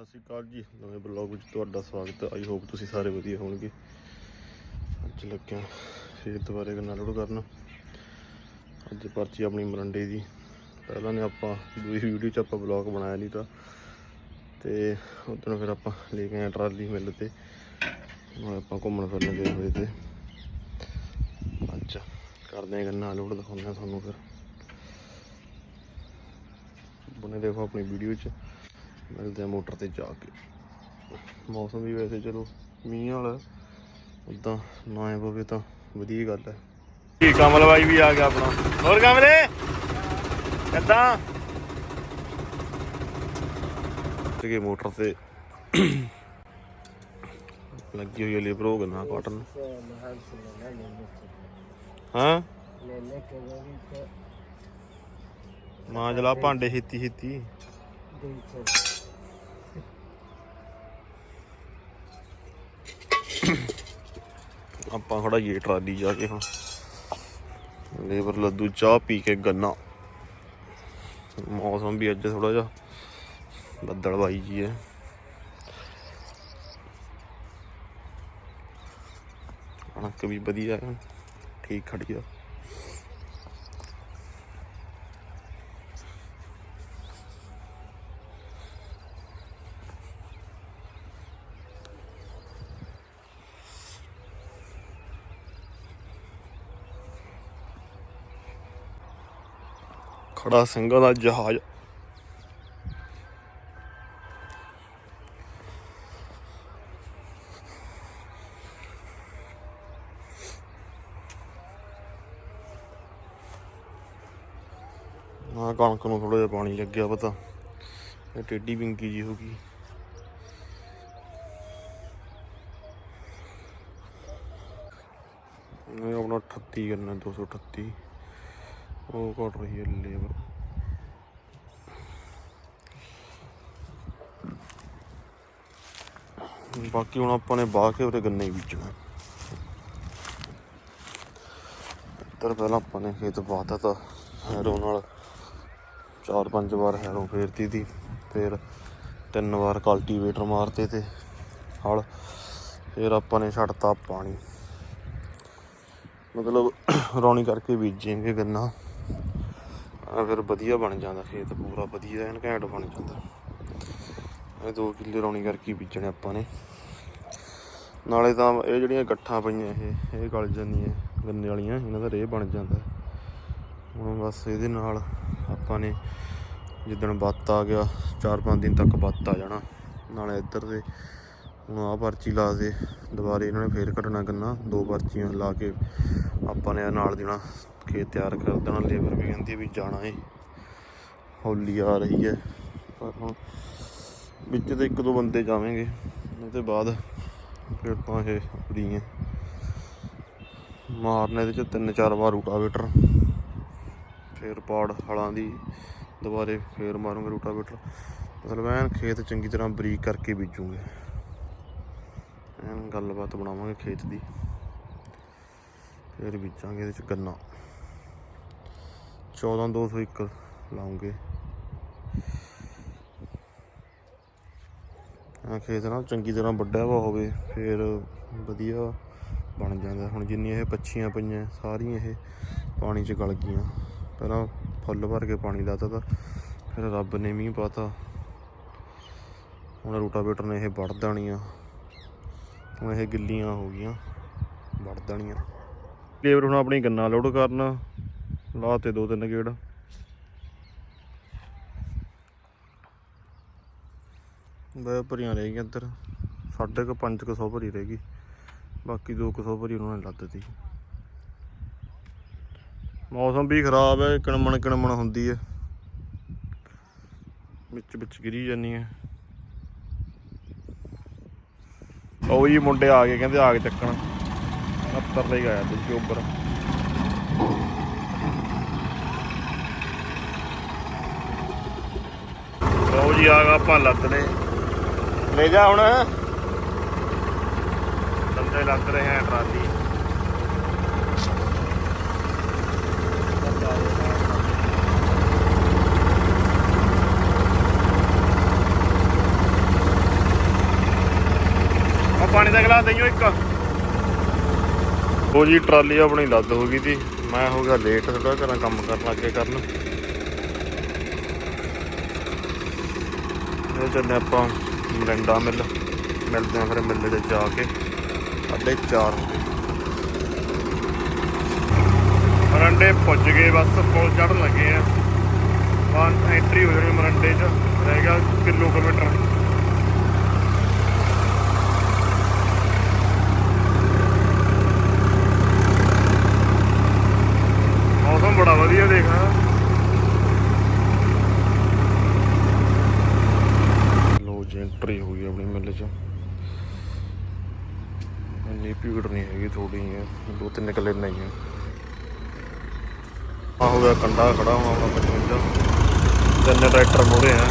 ਸਤਿ ਸ਼੍ਰੀ ਅਕਾਲ ਜੀ। ਨਵੇਂ ਬਲੌਗ ਵਿੱਚ ਤੁਹਾਡਾ ਸਵਾਗਤ ਹੈ। ਆਈ ਹੋਪ ਤੁਸੀਂ ਸਾਰੇ ਵਧੀਆ ਹੋਣਗੇ। ਅੱਜ ਲੱਗਿਆ ਫੇਰ ਦੁਬਾਰੇ ਗੰਨਾ ਲੋਡ ਕਰਨ। ਅੱਜ ਪਰਚੀ ਆਪਣੀ ਮਰੰਡੇ ਦੀ। ਪਹਿਲਾਂ ਨੇ ਆਪਾਂ ਦੂਜੀ ਵੀਡੀਓ 'ਚ ਆਪਾਂ ਬਲੌਗ ਬਣਾਇਆ ਨਹੀਂ ਤਾਂ। ਤੇ ਉਦੋਂ ਫਿਰ ਆਪਾਂ ਲੈ ਕੇ ਆਏ ਟਰਾਲੀ ਮਿਲ ਤੇ। ਹੁਣ ਆਪਾਂ ਘੁੰਮਣ ਫਿਰਨ ਗਏ ਹੋਏ ਤੇ। ਅੱਜ ਕਰਦੇ ਹਾਂ ਗੰਨਾ ਲੋਡ, ਦਿਖਾਉਂਦੇ ਹਾਂ ਤੁਹਾਨੂੰ ਫਿਰ। ਬਣੇ ਦੇਖੋ ਆਪਣੀ ਵੀਡੀਓ 'ਚ। ਮਿਲਦੇ ਆ ਮੋਟਰ ਤੇ ਜਾ ਕੇ। ਮੌਸਮ ਵੀ ਵੈਸੇ ਚਲੋ ਮੀਂਹ ਵਾਲਾ ਉਦਾਂ ਨਾ ਆਏ ਪਵੇ ਤਾਂ ਵਧੀਆ ਗੱਲ ਹੈ। ਜੀ ਕਮਲ ਬਾਈ ਵੀ ਆ ਗਿਆ ਆਪਣਾ। ਹੋਰ ਕਮਲੇ ਕਿੱਦਾਂ? ਤੇ ਮੋਟਰ ਤੇ ਲੱਗੀ ਹੋਈ ਲੇਬਰ ਹੋ ਗਨਾ ਕਾਟਨ। ਹਾਂ? ਮਾਂ ਜਲਾ ਭਾਂਡੇ ਛੇਤੀ ਛੇਤੀ। ਆਪਾਂ ਖੜਾ ਇਹ ਟਰਾਲੀ ਜਾ ਕੇ ਹੁਣ। ਲੇਬਰ ਲੱਦੂ, ਚਾਹ ਪੀ ਕੇ ਗੰਨਾ। ਮੌਸਮ ਵੀ ਅੱਜ ਥੋੜਾ ਜਿਹਾ ਬੱਦਲ ਵਾਈ ਜੀ ਹੈ। ਕਣਕ ਵੀ ਵਧੀਆ ਠੀਕ ਖੜੀ ਆ। ਖੜਾ ਸਿੰਘਾਂ ਦਾ ਜਹਾਜ਼। ਆ ਕਣਕ ਨੂੰ ਥੋੜਾ ਜਿਹਾ ਪਾਣੀ ਲੱਗਿਆ ਪਤਾ। ਇਹ ਟੇਡੀ ਵਿੰਗੀ ਜੀ ਹੋ ਗਈ। ਇਹ ਆਪਣਾ 38 ਕਰਨਾ 238 ਉਹ ਘਟ ਰਹੀ ਹੈ ਲੇਬਰ ਬਾਕੀ ਹੁਣ ਆਪਾਂ ਨੇ ਬਾਹ ਕੇ ਉਰੇ ਗੰਨੇ ਹੀ ਬੀਜਣਾ ਇੱਧਰ ਪਹਿਲਾਂ ਆਪਾਂ ਨੇ ਖੇਤ ਬਾਹਤਾ ਤਾਂ ਹੈਰੋ ਨਾਲ ਚਾਰ ਪੰਜ ਵਾਰ ਹੈਰੋ ਫੇਰਤੀ ਦੀ ਫਿਰ ਤਿੰਨ ਵਾਰ ਕਲਟੀਵੇਟਰ ਮਾਰਤੇ ਤੇ ਹਲ ਫਿਰ ਆਪਾਂ ਨੇ ਛੱਡਤਾ ਪਾਣੀ ਮਤਲਬ ਰੌਣੀ ਕਰਕੇ ਬੀਜੇਂਗੇ ਗੰਨਾ ਆ ਫਿਰ ਵਧੀਆ ਬਣ ਜਾਂਦਾ ਖੇਤ ਪੂਰਾ, ਵਧੀਆ ਐਨ ਘੈਂਟ ਬਣ ਜਾਂਦਾ। ਇਹ 2 ਕਿੱਲੇ ਰੌਣੀ ਕਰਕੇ ਬੀਜਣੇ ਆਪਾਂ ਨੇ। ਨਾਲੇ ਤਾਂ ਇਹ ਜਿਹੜੀਆਂ ਗੱਠਾਂ ਪਈਆਂ, ਇਹ ਇਹ ਗਲ ਜਾਂਦੀਆਂ ਗੰਨੇ ਵਾਲੀਆਂ, ਇਹਨਾਂ ਦਾ ਰੇਹ ਬਣ ਜਾਂਦਾ। ਹੁਣ ਬਸ ਇਹਦੇ ਨਾਲ ਆਪਾਂ ਨੇ ਜਿੱਦਣ ਬੱਤ ਆ ਗਿਆ 4-5 ਦਿਨ ਤੱਕ ਬੱਤ ਆ ਜਾਣਾ। ਨਾਲੇ ਇੱਧਰ ਦੇ ਹੁਣ ਆਹ ਪਰਚੀ ਲਾ ਦੇ। ਦੁਬਾਰੇ ਇਹਨਾਂ ਨੇ ਫੇਰ ਕੱਟਣਾ ਗੰਨਾ। ਦੋ ਪਰਚੀਆਂ ਲਾ ਕੇ ਆਪਾਂ ਨੇ ਨਾਲ ਦੇਣਾ ਖੇਤ ਤਿਆਰ ਕਰ ਦੇਣਾ। ਲੇਬਰ ਵੀ ਕਹਿੰਦੀ ਵੀ ਜਾਣਾ ਏ। ਹੌਲੀ ਆ ਰਹੀ ਹੈ ਪਰ ਹੁਣ ਵਿੱਚ ਤੇ ਇੱਕ ਦੋ ਬੰਦੇ ਜਾਵਾਂਗੇ। ਉਹਦੇ ਬਾਅਦ ਫਿਰ ਤਾਂ ਇਹ ਫਰੀ ਹੈ ਮਾਰਨੇ ਦੇ ਚ ਤਿੰਨ ਚਾਰ ਵਾਰ ਰੂਟਾਵੇਟਰ। ਫਿਰ ਪਾੜ ਹਲਾਂ ਦੀ ਦੁਬਾਰੇ ਫੇਰ ਮਾਰੂਗੇ ਰੂਟਾਵੇਟਰ। ਮਤਲਬ ਐਨ ਖੇਤ ਚੰਗੀ ਤਰ੍ਹਾਂ ਬਰੀਕ ਕਰਕੇ ਬੀਜੂਗੇ। ਐਨ ਗੱਲਬਾਤ ਬਣਾਵਾਂਗੇ ਖੇਤ ਦੀ। ਫਿਰ ਬੀਜਾਂਗੇ ਇਹਦੇ ਚ ਗੰਨਾ। 14201 ਲਾਉਂਗੇ। ਆ ਖੇਤ ਨਾਲ ਚੰਗੀ ਤਰ੍ਹਾਂ ਵੱਡਾ ਵਾ ਹੋਵੇ, ਫਿਰ ਵਧੀਆ ਬਣ ਜਾਂਦਾ। ਹੁਣ ਜਿੰਨੀਆਂ ਇਹ ਪੱਛੀਆਂ ਪਈਆਂ, ਸਾਰੀਆਂ ਇਹ ਪਾਣੀ 'ਚ ਗਲ ਗਈਆਂ। ਪਹਿਲਾਂ ਫੁੱਲ ਭਰ ਕੇ ਪਾਣੀ ਲਾਤਾ ਤਾਂ ਫਿਰ ਰੱਬ ਨੇ ਮੀਂਹ ਪਾਤਾ। ਹੁਣ ਰੂਟਾਵੇਟਰ ਨੇ ਇਹ ਵੜ ਦੇਣੀਆਂ। ਹੁਣ ਇਹ ਗਿੱਲੀਆਂ ਹੋ ਗਈਆਂ, ਵੜ ਦੇਣੀਆਂ ਲੇਬਰ ਹੁਣ ਆਪਣੀ ਗੰਨਾ ਲੋਡ ਕਰਨ ਲਾਤੇ ਦੋ ਤਿੰਨ ਗੇੜ। ਬੈ ਭਰੀਆਂ ਰਹਿ ਗਈਆਂ ਇੱਧਰ, ਸਾਢੇ ਕੁ ਪੰਜ ਕੁ ਸੌ ਭਰੀ ਰਹਿ ਗਈ, ਬਾਕੀ ਦੋ ਕੁ ਸੌ ਭਰੀ ਉਹਨਾਂ ਨੇ ਲੱਦ ਦਿੱਤੀ। ਮੌਸਮ ਵੀ ਖਰਾਬ ਹੈ, ਕਣਮਣ ਕਣਮਣ ਹੁੰਦੀ ਹੈ। ਵਿੱਚ ਵਿੱਚ ਗਿਰੀ ਜਾਂਦੀ ਹੈ। ਉਹ ਜੀ ਮੁੰਡੇ ਆ ਗਏ, ਕਹਿੰਦੇ ਆ ਕੇ ਚੱਕਣ। 70 ਲਈ ਆਇਆ ਤੇ ਚੋਬਰ ਲਓ ਜੀ, ਆ ਗਾ ਆਪਾਂ ਲੱਦ ਨੇ ਲੈ ਜਾ ਹੁਣ। ਬੰਦੇ ਲੱਗ ਰਹੇ ਆ ਟਰਾਲੀ। ਪਾਣੀ ਦਾ ਗਲਾਸ ਦਈਓ ਇੱਕ। ਉਹ ਜੀ ਟਰਾਲੀ ਆਪਣੀ ਲੱਦ ਹੋ ਗਈ ਸੀ ਮੈਂ ਹੋ ਗਿਆ ਲੇਟ ਥੋੜਾ ਘਰਾਂ ਕੰਮ ਕਰਨ ਲੱਗੇ ਕਰਨ। ਇਹ ਚੱਲੇ ਆਪਾਂ ਮਰਿੰਡਾ ਮਿਲ। ਮਿਲਦੇ ਆ ਫਿਰ ਮਿਲ 'ਚ ਜਾ ਕੇ। ਚਾਰ ਵਜੇ। ਮਰੰਡੇ ਪੁੱਜ ਗਏ ਬਸ ਪੁਲ ਚੜਨ ਲੱਗੇ ਆ। ਵਾਂ ਐਂਟਰੀ ਹੋ ਜਾਣੀ ਮਰੰਡੇ 'ਚ। ਰਹਿ ਗਿਆ ਕਿਲੋਮੀਟਰ ਮੌਸਮ ਬੜਾ ਵਧੀਆ ਦੇਖਾ ਲੋ ਜੀ ਐਂਟਰੀ ਹੋ ਗਈ ਆਪਣੀ ਮਿਲ 'ਚ ਇੰਨੀ ਭੀੜ ਨਹੀਂ ਹੈਗੀ ਥੋੜੀ ਹੈ। ਦੋ ਤਿੰਨ ਕਿੱਲੇ ਨਹੀਂ ਹੈ ਆ। ਹੋ ਗਿਆ ਕੰਡਾ ਖੜਾ ਹੋਣਾ ਆਪਣਾ 55 ਤਿੰਨ ਟਰੈਕਟਰ ਮੋੜੇ ਆ।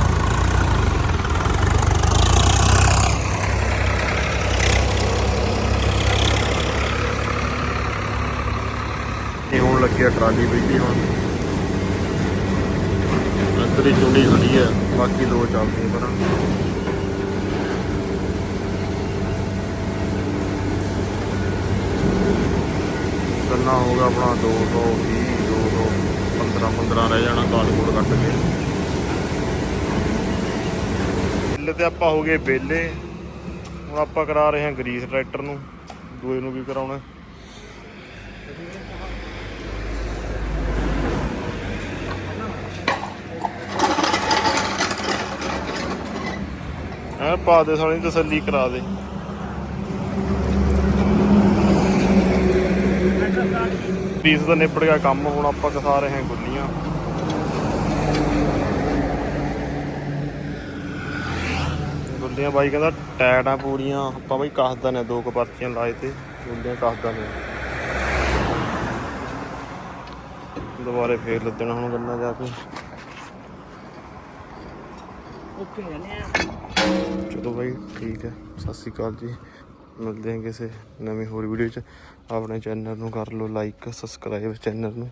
ਇਹ ਹੁਣ ਲੱਗਿਆ ਟਰਾਲੀ ਬੈਠੀ ਹੁਣ। ਅੰਦਰੀ ਚੁੰਡੀ ਖੜੀ ਹੈ ਬਾਕੀ ਦੋ ਚੱਲਦੇ ਪਰ। ਕੰਨਾ ਹੋਗਾ ਆਪਣਾ? 220 200 15 15 ਰਹਿ ਜਾਣਾ ਕਾਲ ਕੱਟ ਕੇ। ਬਿੱਲ ਤੇ ਆਪਾਂ ਹੋ ਗਏ ਬੇਲੇ ਹੁਣ ਆਪਾਂ ਕਰਾ ਰਹੇ ਹਾਂ ਗਰੀਸ ਟਰੈਕਟਰ ਨੂੰ। ਦੂਏ ਨੂੰ ਵੀ ਕਰਾਉਣਾ। ਐ ਪਾ ਦੇ ਸਾਲੀ ਤਸੱਲੀ ਕਰਾ ਦੇ। ਪੀਸ ਦਾ ਨਿਬੜ ਗਿਆ ਕੰਮ ਹੁਣ ਆਪਾਂ ਕਸਾ ਰਹੇ ਹਾਂ ਗੁੱਲੀਆਂ ਗੁੱਲੀਆਂ ਬਾਈ ਕਹਿੰਦਾ ਟੈਟ ਆ ਪੂਰੀਆਂ ਆਪਾਂ ਬਾਈ ਕੱਸਦਾ ਨੇ ਦੋ ਕੁ ਪਰਚੀਆਂ ਲਾਏ ਤੇ ਗੁੱਲੀਆਂ ਕੱਸਦਾ ਨੇ। ਦੁਬਾਰੇ ਫੇਰ ਲੱਦਣਾ ਹੁਣ ਗੰਨਾ ਜਾ ਕੇ। ਓਕੇ ਆ। ਚਲੋ ਬਾਈ ਠੀਕ ਹੈ ਸਤਿ ਸ਼੍ਰੀ ਅਕਾਲ ਜੀ। ਮਿਲਦੇ ਹਾਂ ਕਿਸੇ ਨਵੀਂ ਹੋਰ ਵੀਡੀਓ 'ਚ। ਆਪਣੇ ਚੈਨਲ ਨੂੰ ਕਰ ਲਓ ਲਾਈਕ ਸਬਸਕ੍ਰਾਈਬ ਚੈਨਲ ਨੂੰ।